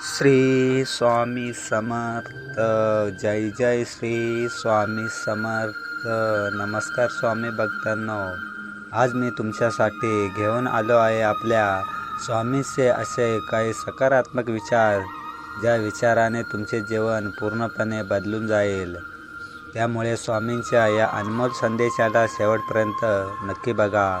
श्री स्वामी समर्थ. जय जय श्री स्वामी समर्थ. नमस्कार स्वामी भक्तांनो. आज मी तुमच्यासाठी घेऊन आलो आहे आपल्या स्वामीचे असे काही सकारात्मक विचार ज्या विचाराने तुमचे जीवन पूर्णपणे बदलून जाईल. त्यामुळे स्वामींच्या या अनमोल संदेशाला शेवटपर्यंत नक्की बघा.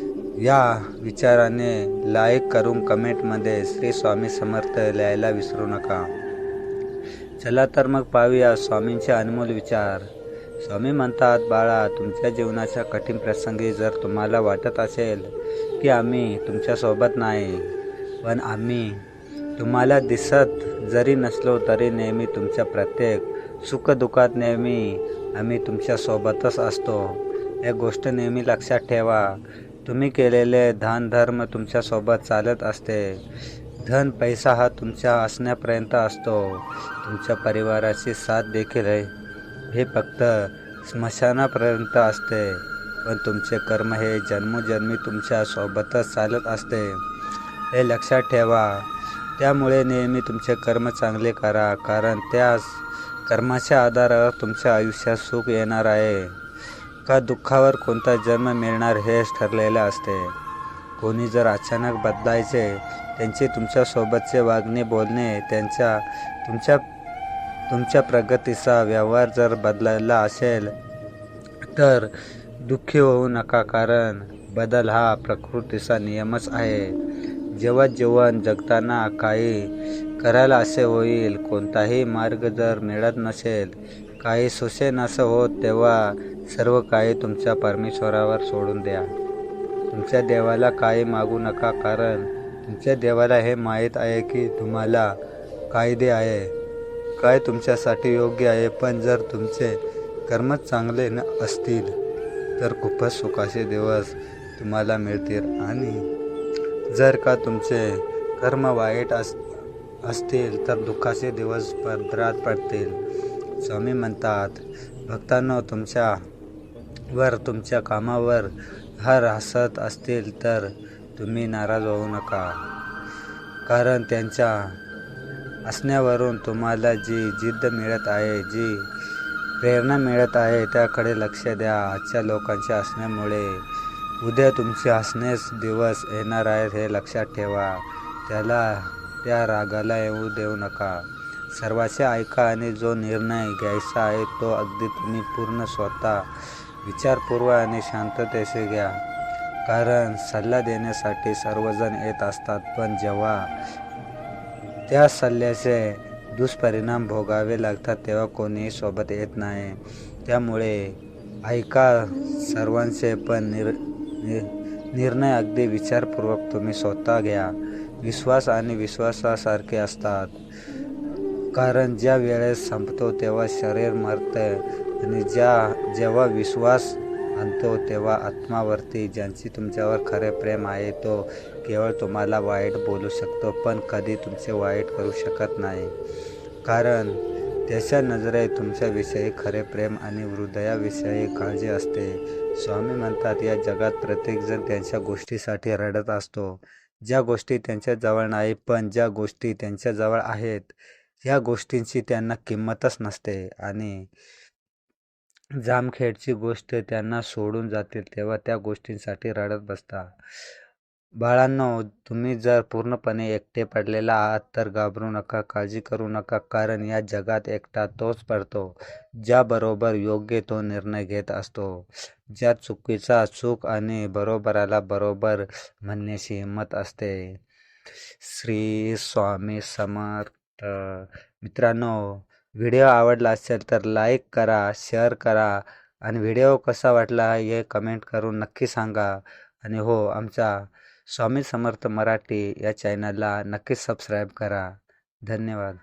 या विचाराने लाईक करून कमेंटमध्ये श्री स्वामी समर्थ लिहायला विसरू नका. चला तर मग पाहूया स्वामींचे अनमोल विचार. स्वामी म्हणतात बाळा तुमच्या जीवनाच्या कठीण प्रसंगी जर तुम्हाला वाटत असेल की आम्ही तुमच्यासोबत नाही पण आम्ही तुम्हाला दिसत जरी नसलो तरी नेहमी तुमच्या प्रत्येक सुखदुःखात नेहमी आम्ही तुमच्यासोबतच असतो. एक गोष्ट नेहमी लक्षात ठेवा तुम्ही केलेले धन धर्म तुमच्यासोबत चालत असते. धन पैसा हा तुमच्या असण्यापर्यंत असतो. तुमच्या परिवाराची साथ देखील आहे. हे फक्त स्मशानापर्यंत असते. पण तुमचे कर्म हे जन्मोजन्मी तुमच्या सोबतच चालत असते. हे लक्षात ठेवा. त्यामुळे नेहमी तुमचे कर्म चांगले करा. कारण त्याच कर्माच्या आधारावर तुमच्या आयुष्यात सुख येणार आहे. का दुःखावर कोणता जन्म मिळणार हेच ठरलेलं असते. कोणी जर अचानक बदलायचे त्यांचे तुमच्यासोबतचे वागणे बोलणे त्यांच्या तुमच्या तुमच्या प्रगतीचा व्यवहार जर बदलायला असेल तर दुःखी होऊ नका कारण बदल हा प्रकृतीचा नियमच आहे. जेव्हा जीवन जगताना काही करायला असे होईल कोणताही मार्ग जर मिळत नसेल काही सुसेनासं होत तेव्हा सर्व काही तुमच्या परमेश्वरावर सोडून द्या. तुमच्या देवाला काही मागू नका कारण तुमच्या देवाला हे माहीत आहे की तुम्हाला कायदे आहे. काय तुमच्यासाठी योग्य आहे पण जर तुमचे कर्मच चांगले न असतील तर खूपच सुखाचे दिवस तुम्हाला मिळतील. आणि जर का तुमचे कर्म वाईट अस असतील तर दुःखाचे दिवस पदरात पडतील. स्वामी म्हणतात भक्तांनो तुमच्या वर तुमच्या कामावर हर हसत असतील तर तुम्ही नाराज होऊ नका. कारण त्यांच्या असण्यावरून तुम्हाला जी जिद्द मिळत आहे जी प्रेरणा मिळत आहे त्याकडे लक्ष द्या. आजच्या लोकांच्या असण्यामुळे उद्या तुमचे हसणेच दिवस येणार आहेत हे लक्षात ठेवा. त्याला त्या रागाला येऊ देऊ नका. सर्वाचे ऐका आणि जो निर्णय घ्यायचा आहे तो अगदी तुम्ही पूर्ण स्वतः विचारपूर्वक आणि शांततेचे घ्या. कारण सल्ला देण्यासाठी सर्वजण येत असतात पण जेव्हा त्या सल्ल्याचे दुष्परिणाम भोगावे लागतात तेव्हा कोणीही सोबत येत नाही. त्यामुळे ऐका सर्वांचे पण निर नि- निर्णय अगदी विचारपूर्वक तुम्ही स्वतः घ्या. विश्वास आणि विश्वासासारखे असतात. कारण ज्या वेळेस संपतो तेव्हा शरीर मरतं आणि ज्या जेव्हा विश्वास आणतो तेव्हा आत्मावरती ज्यांची तुमच्यावर खरे प्रेम आहे तो केवळ तुम्हाला वाईट बोलू शकतो पण कधी तुमचे वाईट करू शकत नाही. कारण त्याच्या नजरे तुमच्याविषयी खरे प्रेम आणि हृदयाविषयी काळजी असते. स्वामी म्हणतात या जगात प्रत्येकजण त्यांच्या गोष्टीसाठी रडत असतो. ज्या गोष्टी त्यांच्याजवळ नाही पण ज्या गोष्टी त्यांच्याजवळ आहेत ह्या गोष्टींची त्यांना किंमतच नसते आणि जामखेडची गोष्ट त्यांना सोडून जातील तेव्हा त्या गोष्टींसाठी रडत बसता बाळांनो तुम्ही जर पूर्णपणे एकटे पडलेला आहात तर घाबरू नका काळजी करू नका कारण या जगात एकटा तोच पडतो ज्याबरोबर योग्य तो निर्णय घेत असतो. ज्या चुकीचा चूक आणि बरोबराला बरोबर म्हणण्याची हिंमत असते. श्री स्वामी समर्थ मित्रांनो व्हिडिओ आवडला असेल तर लाईक करा शेअर करा आणि व्हिडिओ कसा वाटला हे कमेंट करून नक्की सांगा. आणि हो आमचा स्वामी समर्थ मराठी या चॅनलला नक्की सबस्क्राईब करा. धन्यवाद.